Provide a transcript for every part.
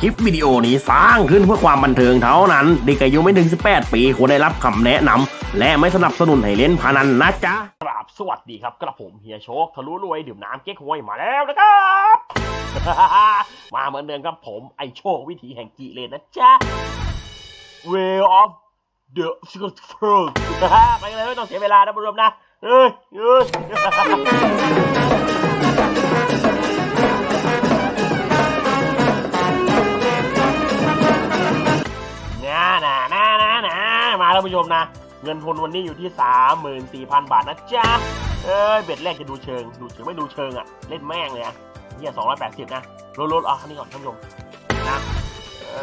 คลิปวิดีโอนี้สร้างขึ้นเพื่อความบันเทิงเท่านั้นเด็กอายุไม่ถึง 18 ปีควรได้รับคำแนะนำและไม่สนับสนุนให้เล่นพนันนะจ๊ะกราบสวัสดีครับกระผมเฮียโชคทะลุรวยดื่มน้ำเก๊กฮวยมาแล้วนะครับมาเหมือนเดิมครับผมไอโชควิถีแห่งกีเลนนะจ๊ะ Way of the Secret World ไปกันเลยไม่ต้องเสียเวลานะผู้ชมนะเอ้ยเอ้ย นะนะนะนะนะมาแล้วผู้ชมนะ เงินทุนวันนี้อยู่ที่ 34,000 บาทนะจ๊ะ เอ้ย เบ็ดแรกจะดูเชิง ดูเชิงไม่ดูเชิงอะ เล่นแม่งเลยอะเฮีย280 นะลดลดเอาคันนี้ก่อนท่านผู้ชมนะเอ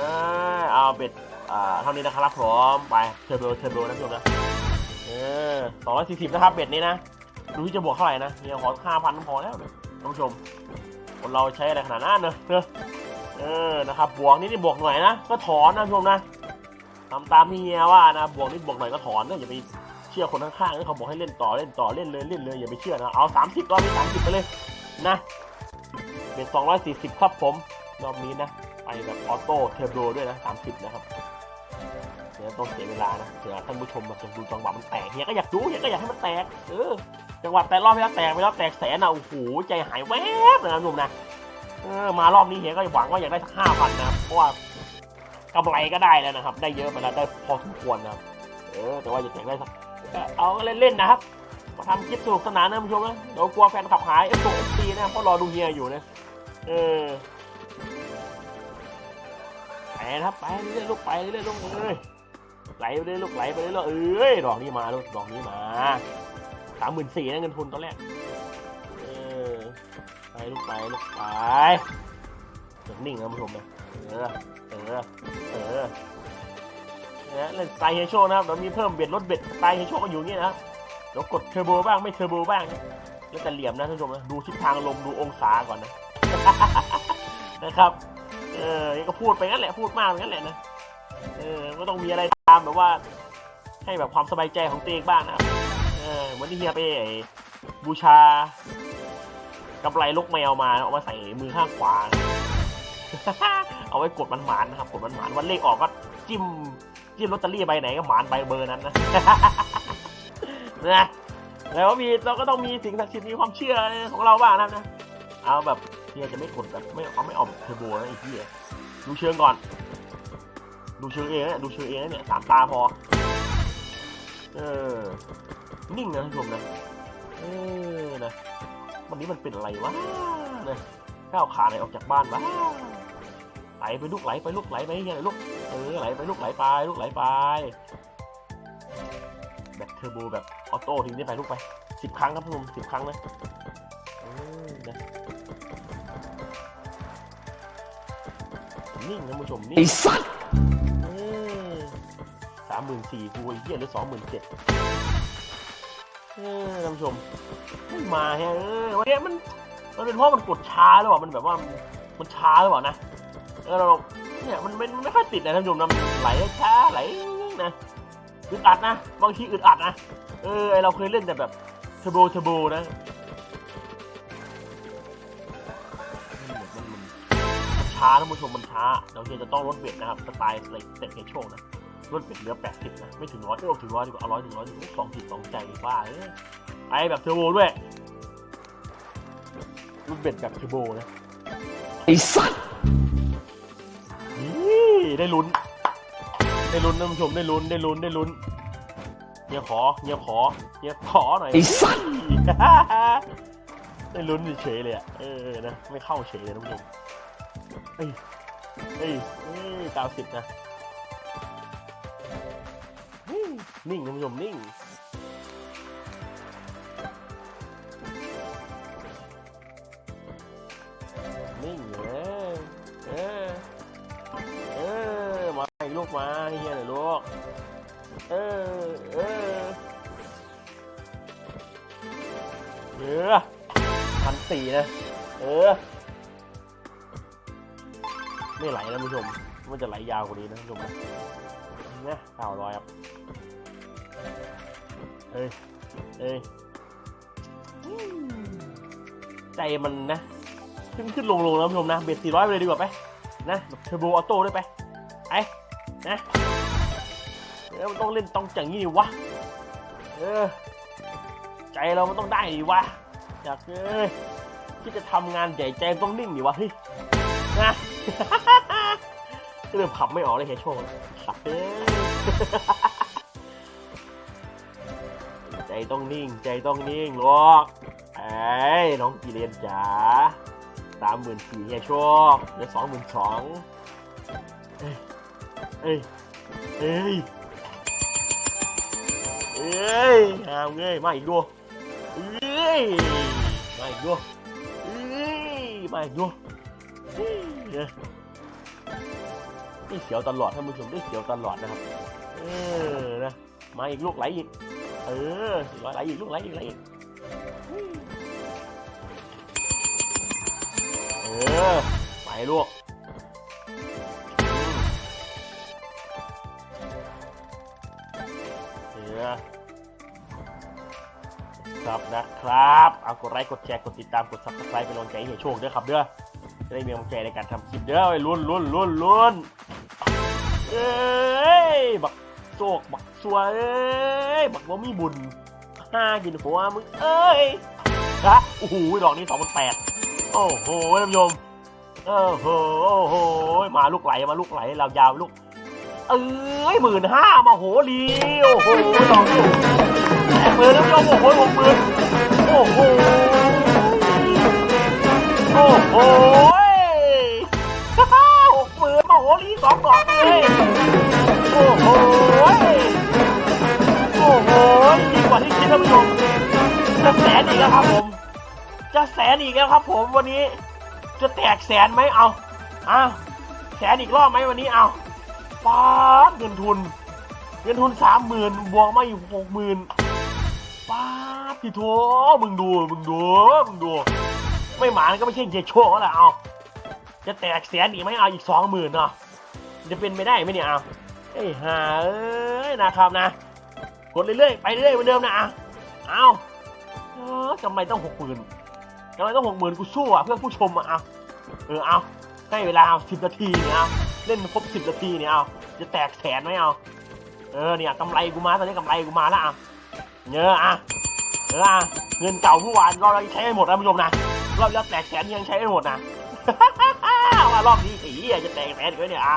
อเอาเบ็ดอ่าเท่านี้นะครับพร้อมไปเทอร์โบเทอร์โบนะผู้ชมนะเออ240 นะครับเบ็ดนี้นะ ดูที่จะบวกเท่าไหร่นะเฮียขอ5,000พอแล้วท่านผู้ชมคนเราใช้อะไรขนาดนั้นเนอะเออนะครับบวกนิดนี่บวกหน่อยนะ ก็ถอนนะผู้ชมนะ ทำตามที่เฮียว่านะบวกนิดบวกหน่อยก็ถอนนะอย่าไปเชื่อคนข้างๆที่เขาบอกให้เล่นต่อเล่นต่อเล่นเลยเล่นเลยอย่าไปเชื่อนะเอา30รอบนี้30ไปเลยนะเป็น240ครับผมรอบนี้นะไปแบบออโต้เทอร์โบด้วยนะ30นะครับเดี๋ยวต้องเสียเวลานะเดี๋ยวท่านผู้ชมมาจะดูจังหวะมันแตกเฮียก็อยากดูเฮียก็อยากให้มันแตกเออจังหวะแต่รอบที่แล้วแตกไปแล้วแตกแสนอะโอ้โหใจหายแวบเลยนะหนุ่มนะเออมารอบนี้เฮียก็หวังว่าอยากได้สักห้าพันนะเพราะว่า กำไรก็ได้แล้วนะครับ ได้เยอะไปแล้วได้พอสมควรนะครับเออแต่ว่าอย่าแต่งได้สักเอาเล่นๆนะครับมาทำคลิปสนุกสนานนะผู้ชมนะเดี๋ยวกลัวแฟนขับหายเอฟตเอฟซีนะเพราะรอดูเฮียอยู่นะเออไปนะครับไปเรื่อยๆลูกไปเรื่อยๆลูกเอ้ยไหลไปเรื่อยๆลูกไหลไปเรื่อยๆเอ้ยดอกนี้มาลูกดอกนี้มาสามหมื่นสี่นะเงินทุนตอนแรกเออไปลูกไปลูกไปเดี๋ยวนิ่งนะผู้ชมนะ เออ เออ เออเนี่ยเล่นสไตล์เฮโชนะครับเดี๋ยวมีเพิ่มเบ็ดลดเบ็ดสไตล์เฮโชก็อยู่นี้นะครับเดี๋ยวกดเทอร์โบบ้างไม่เทอร์โบบ้างนะแล้วแต่เหลี่ยมนะท่านผู้ชมนะดูทิศทางลมดูองศาก่อนนะนะครับเออก็พูดไปงั้นแหละพูดมากไปงั้นแหละนะเออก็ต้องมีอะไรตามแบบว่า ให้แบบความสบายใจของตัวเองบ้างนะเออเหมือนที่เฮียไปบูชากำไรลูกแมวมาเอามาใส่มือข้างขวา เอาไว้กดมันหมานนะครับกดมันหมานวันเลขออกก็จิ้มจิ้มลอตเตอรี่ใบไหนก็หมานใบเบอร์นั้นนะนะแล้วมีเราก็ต้องมีสิ่งศักดิ์สิทธิ์มีความเชื่อของเราบ้างนะนะเอาแบบเฮียจะไม่กดแบบไม่เอาไม่เอาแบบเทอร์โบนะไอ้เฮียดูเชิงก่อน ดูเชิงเองนะดูเชิงเองนะเนี่ยสามตาพอ เออ นิ่งนะท่านผู้ชมนะเออนะวันนี้มันเป็นอะไรวะนะก้าวขาไหนออกจากบ้านวะ ไหลไปลูกไหลไปลูกไหลไปเนี่ยลูกเออไหลไปลูกไหลไปลูกไหลไปแบบเทอร์โบแบบออโต้ทิ้งได้ไปลูกไปสิบครั้งครับคุณสิบครั้งนะเออนะนิ่งนะผู้ชมนิ่งไอ้สัตว์สามหมื่นสี่กูไอ้เหี้ยหรือสองหมื่นเจ็ดเออท่านผู้ชมไม่มาแฮะเออวันนี้มันมันเป็นเพราะมันกดช้าหรือเปล่ามันแบบว่ามันช้าหรือเปล่านะเอเราเนี่ยมันไม่ไม่ค่อยติดนะท่านผู้ชมนะไหลช้าไหลนะอึดอัดนะบางทีอึดอัดนะเออไอเราเคยเล่นแต่แบบเทโบเทอร์โบนะช้าท่านผู้ชมมันช้าเราจะต้องลดเวทนะครับสไตล์เต็กเฮโชนะลดเวทเหลือแปดสิบนะ ไม่ถึงร้อยเออถึงร้อยดีกว่าเอาร้อยถึงร้อยถึงสองจิตสองใจว่าเออไอแบบเทอร์โบด้วยลดเวทแบบเทอร์โบนะไอสัตว์ ได้ลุ้น ได้ลุ้นท่านผู้ชมได้ลุ้นได้ลุ้นได้ลุ้นเฮียขอเฮียขอเฮียขอหน่อยไอ้สัตว์ได้ลุ้นเฉยๆเลยอะเออนะไม่เข้าเฉยเลยท่านผู้ชมเอ้ยเอ้ยเอ้ยเก้าสิบนะเฮ้ยนิ่งท่านผู้ชมนิ่งนิ่ง เฮียหน่อยลูก เออ เออเออพันสี่นะ เออ ไม่ไหลนะผู้ชม มันจะไหลยาวกว่านี้นะผู้ชมนะเนี่ยเก้าร้อยครับ เอ้ย เอ้ย ใจมันนะ ขึ้นขึ้นลงลงนะผู้ชมนะ เบ็ดสี่ร้อยไปเลยดีกว่าไป นะเทอร์โบออโต้ด้วยไป ไอ้ นะเออมันต้องเล่นต้องอย่างนี้ดิวะ เออ ใจเรามันต้องได้ดิวะ อยากเอ้ยที่จะทำงานใหญ่ใจต้องนิ่งดิวะเฮ้ยนะก็เลยขับไม่ออกเลยแค่โชว์สักเอ้ยใจต้องนิ่ง ใจต้องนิ่งลอกไอ้น้องกีเรียนจ๋าสามหมื่นสี่แค่โชคเหลือสองหมื่นสอง เอ้ย เอ้ย เอ้ยหาเงยมาอีกดูเอ้ย มาอีกดูเอ้ย มาอีกดูเอ้ยนี่ยได้เสียวตลอดท่านผู้ชมได้เสียวตลอดนะครับ เออ นะ มาอีกลูกไหลอีก เออไหลอีกลูกไหลอีกไหลอีก เออ ไปลูก ครับนะครับเอากดไลค์กดแชร์กดติดตามกดซับสไครป์เป็นกำลังใจให้โชคด้วยครับเด้อจะได้มีกำลังใจในการทำคลิปเด้อลุ้นลุ้นลุ้นลุ้นเอ้ยบักโซกบักสัวเอ้ยบักว่ามีบุญห้ากินหัวมึงเอ้ยฮะโอ้โหดอกนี้สองพันแปดโอ้โหท่านผู้ชมโอ้โหโอ้โหมาลูกไหลมาลูกไหลเรายาวลูกเอ้ยหมื่นห้ามาโหรีโอ้โหดอกนี้ แปดหมื่นท่านผู้ชมโอ้โหหกหมื่นโอ้โหโอ้โหหกหมื่นโอ้โหลีสองดอกเลยโอ้โหโอ้โหยิ่งกว่าที่คิดท่านผู้ชมจะแสนอีกแล้วครับผม จะแสนอีกแล้วครับ ผมวันนี้ จะแตกแสนไหมเอาอ้าวแสนอีกรอบไหมวันนี้เอาป๊าดเงินทุนเงินทุนสามหมื่นบวกมาอีกหกหมื่น พี่โถมึงดู มึงดู มึงดู ไม่หมานก็ไม่ใช่เจโชแล้วเอา จะแตกแสนอีกไหมเอาอีกสองหมื่นเนาะจะเป็นไปได้ไหมเนี่ยเอาไอ้ห่าเอ้ยนะครับนะ กดเรื่อยๆ ไปเรื่อยๆเหมือนเดิมนะเอาเอาทำไมต้องหกหมื่นทำไมต้องหกหมื่นกูสู้อะเพื่อผู้ชมอะเอาเออเอาให้เวลาสิบนาทีเนี่ยเอาเล่นครบสิบนาทีเนี่ยเอาจะแตกแสนไหมเอาเออเนี่ยกำไรกูมาตอนนี้กำไรกูมาแล้วอะเนอะอะ อออะเงินเก่าเมื่อวานเราใช้ให้หมดนะผู้ชมนะรอบแล้วแตกแสนยังใช้ไม่หมดนะว่ารอบนี้ไอ้เหี้ยจะแตกแสนกันเนี่ยอะ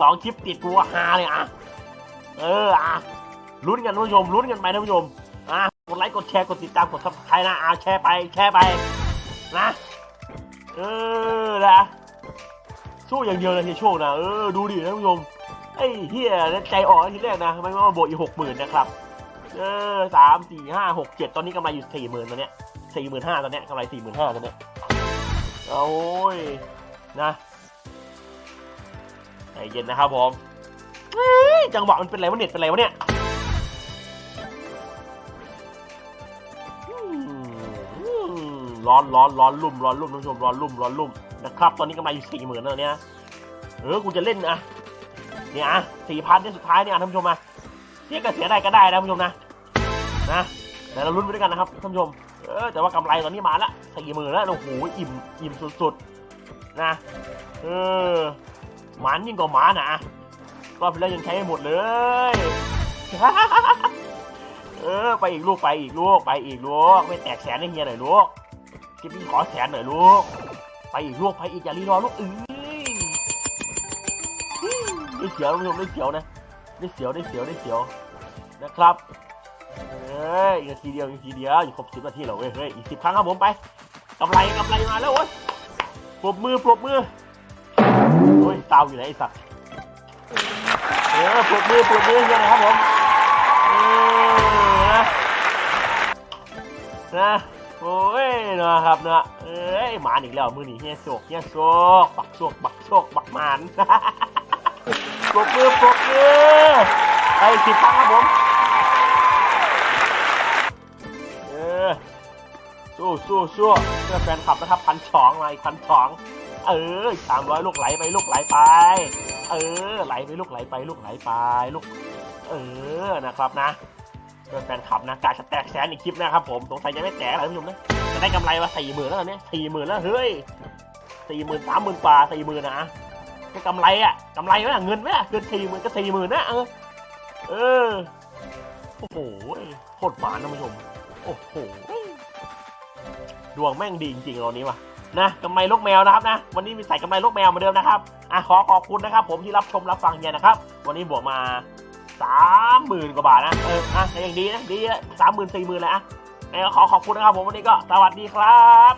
สองคลิปติดกูว่าฮาเลยอะเอออะลุ้นกันท่านผู้ชมลุ้นกันไปท่านผู้ชมอะกดไลค์กดแชร์กดติดตามกดซับสไครต์นะอะแชร์ไปแชร์ไปนะเออนะสู้อย่างเดียวเลยที่โชคนะเออดูดิท่านผู้ชมไอ้เหี้ยใจอ่อนทีแรกนะไม่ว่าโบวกอีหกหมื่นนะครับ เออสามสี่ห้าหกเจ็ดตอนนี้กำไรอยู่สี่หมื่นตอนเนี้ยสี่หมื่นห้าตอนเนี้ยกำไรสี่หมื่นห้าตอนเนี้ยโอ้ยนะใจเย็นนะครับผมจังหวะมันเป็นไรวะเน็ตเป็นไรวะเนี่ยร้อนร้อนร้อนลุ่มร้อนลุ่มท่านผู้ชมร้อนลุ่มร้อนลุ่มนะครับ ตอนนี้กำไรอยู่สี่หมื่นแล้วเนี่ยเออกูจะเล่นนะเนี่ยสี่พันเนี่ยสุดท้ายเนี่ยท่านผู้ชมมาเนี่ยก็เสียได้ก็ได้นะท่านผู้ชมนะ นะแต่เราลุ้นไปด้วยกันนะครับท่านผู้ชมเออแต่ว่ากำไรตอนนี้มาละสี่หมื่นแล้วโอ้โหอิ่มอิ่มสุดๆนะเออหมันยิ่งกว่าหมานะรอบที่แล้วยังใช้ไม่หมดเลยเออไปอีกลูกไปอีกลูกไปอีกลูกไม่แตกแสนให้เฮียหน่อยลูกกินพี่ขอแสนหน่อยลูกไปอีกลูกไปอีกอย่ารีรอลูกเอ้ยได้เสียวท่านผู้ชมได้เสียวนะได้เสียวได้เสียวได้เสียวนะครับ ออีกนาทีเดียวอีกนาทีเดียวอีกครบสิบนาทีแล้วเว้ยเฮ้ยอีกสิบครั้งครับผมไปกำไรกำไรมาแล้วโอ้ยปรบมือปรบมือโอ้ยเตาอยู่ไหนไอ้สัตว์เออปรบมือปรบมือยังไงครับผมเออนะนะโอ้ยนะครับนะเอ้ยหมานอีกแล้วมือหนีเฮียโศกเฮียโศกบักโศกบักโศกบักหมานปรบมือปรบมือไปสิบครั้งครับผม สู้สู้สู้เพื่อแฟนคลับนะครับพันสองมาอีกพันสองเออสามร้อยลูกไหลไปลูกไหลไป เออ ไหลไปลูกไหลไปลูกไหลไปลูก เออนะครับนะเพื่อแฟนคลับนะกาจะแตกแสนอีกคลิปนะครับผมสงสัยจะไม่แตกแล้วท่านผู้ชมนะจะได้กำไรมาสี่หมื่นแล้วตอนนี้สี่หมื่นแล้วเฮ้ยสี่หมื่นสามหมื่นกว่าสี่หมื่นนะก็กำไรอะกำไรไหมอะเงินไหมอะเงินสี่หมื่นก็สี่หมื่นนะเออเออโอ้โหโคตรหวานท่านผู้ชมโอ้โห ดวงแม่งดีจริงๆเรานี้ว่ะนะกำไรลูกแมวนะครับนะ วันนี้มีใส่กำไรลูกแมวเหมือนเดิมนะครับอะขอขอบคุณนะครับ ผมที่รับชมรับฟังเนี่ยนะครับ วันนี้บวกมาสามหมื่นกว่าบาทนะ เอออะแต่ยังดีนะดีสามหมื่นสี่หมื่นเลยอะเออขอขอบคุณนะครับผมวันนี้ก็สวัสดีครับ